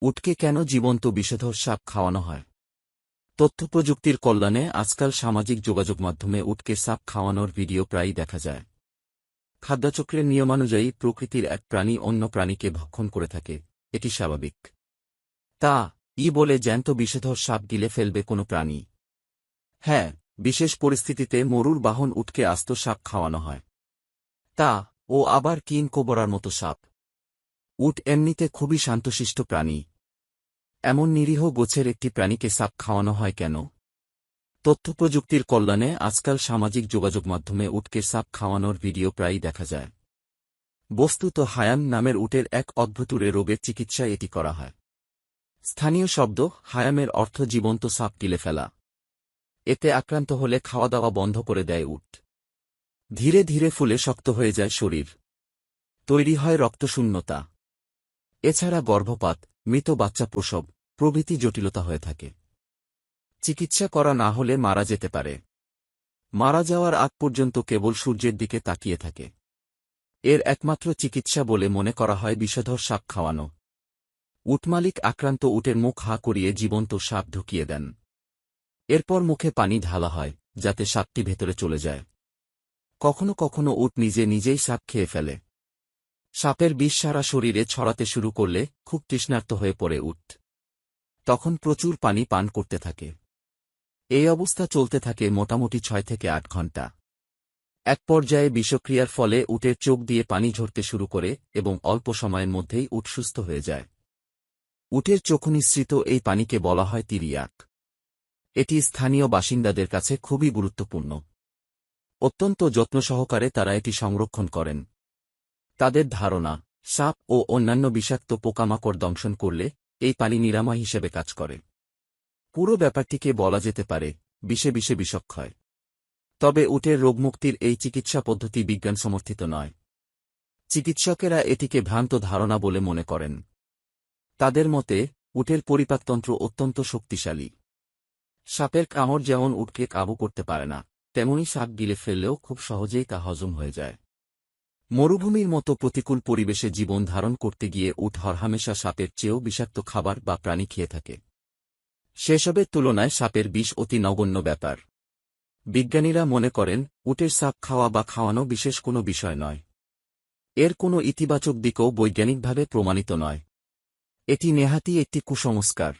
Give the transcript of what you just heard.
উটকে কেন জীবন্ত বিষধর সাপ খাওয়ানো হয়? তথ্যপ্রযুক্তির কল্যাণে আজকাল সামাজিক যোগাযোগ মাধ্যমে উটকে সাপ খাওয়ানোর ভিডিও প্রায়ই দেখা যায়। খাদ্যচক্রের নিয়মানুযায়ী প্রকৃতির এক প্রাণী অন্য প্রাণীকে ভক্ষণ করে থাকে, এটি স্বাভাবিক। তা, ই বলে জ্যান্ত বিষধর সাপ গিলে ফেলবে কোনো প্রাণী। হ্যাঁ বিশেষ পরিস্থিতিতে মরুর বাহন উটকে আস্ত সাপ খাওয়ানো হয়। তা, ও আবার কিন কোবরার মতো সাপ। উট এমনিতে খুবই শান্তশিষ্ট প্রাণী। এমন নিরীহ গোছের একটি প্রাণীকে সাপ খাওয়ানো হয় কেন? তথ্যপ্রযুক্তির কল্যাণে আজকাল সামাজিক যোগাযোগ মাধ্যমে উটকে সাপ খাওয়ানোর ভিডিও প্রায়ই দেখা যায়। বস্তুত হায়াম নামের উটের এক অদ্ভুতুরে রোগের চিকিৎসায় এটি করা হয়। স্থানীয় শব্দ, হায়ামের অর্থ জীবন্ত সাপ গিলে ফেলা। এতে আক্রান্ত হলে খাওয়া দাওয়া বন্ধ করে দেয় উট। ধীরে ধীরে ফুলে শক্ত হয়ে যায় শরীর। তৈরি হয় রক্তশূন্যতা। এছাড়া গর্ভপাত, মৃত বাচ্চা প্রসব, প্রভৃতি জটিলতা হয়ে থাকে। চিকিৎসা করা না হলে মারা যেতে পারে। মারা যাওয়ার আগ পর্যন্ত কেবল সূর্যের দিকে তাকিয়ে থাকে। এর একমাত্র চিকিৎসা বলে মনে করা হয় বিষধর সাপ খাওয়ানো। উটমালিক আক্রান্ত উটের মুখ হা করিয়ে জীবন্ত সাপ ঢুকিয়ে দেন। এরপর মুখে পানি ঢালা হয়, যাতে সাপটি ভেতরে চলে যায়। কখনো কখনো উট নিজে নিজেই সাপ খেয়ে ফেলে। সাপের বিষ সারা শরীরে ছড়াতে শুরু করলে খুব তৃষ্ণার্ত হয়ে পড়ে উঠ। তখন প্রচুর পানি পান করতে থাকে। এই অবস্থা চলতে থাকে মোটামুটি ছয় থেকে আট ঘণ্টা এক পর্যায়ে বিষক্রিয়ার ফলে উটের চোখ দিয়ে পানি ঝরতে শুরু করে এবং অল্প সময়ের মধ্যেই উট সুস্থ হয়ে যায়। উটের চোখ নিঃসৃত এই পানিকে বলা হয় তিরিয়াক। এটি স্থানীয় বাসিন্দাদের কাছে খুবই গুরুত্বপূর্ণ। অত্যন্ত যত্ন সহকারে তারা এটি সংরক্ষণ করেন। তাদের ধারণা, সাপ ও অন্যান্য বিষাক্ত পোকামাকড় দংশন করলে এই পানি নিরাময় হিসেবে কাজ করে। পুরো ব্যাপারটিকে বলা যেতে পারে বিষে বিষে বিষক্ষয়। তবে উটের রোগমুক্তির এই চিকিৎসা পদ্ধতি বিজ্ঞান সমর্থিত নয়। চিকিৎসকেরা এটিকে ভ্রান্ত ধারণা বলে মনে করেন। তাদের মতে, উটের পরিপাকতন্ত্র অত্যন্ত শক্তিশালী। সাপের কামড় যেমন উটকে কাবু করতে পারে না, তেমনি সাপ গিলে ফেললেও খুব সহজেই তা হজম হয়ে যায়। মরুভূমির মতো প্রতিকূল পরিবেশে জীবন ধারণ করতে গিয়ে উট হরহামেশা সাপের চেয়েও বিষাক্ত খাবার বা প্রাণী খেয়ে থাকে। সেসবের তুলনায় সাপের বিষ অতি নগণ্য ব্যাপার। বিজ্ঞানীরা মনে করেন, উটের সাপ খাওয়া বা খাওয়ানো বিশেষ কোনো বিষয় নয়। এর কোনো ইতিবাচক দিকও বৈজ্ঞানিকভাবে প্রমাণিত নয়। এটি নেহাতি একটি কুসংস্কার।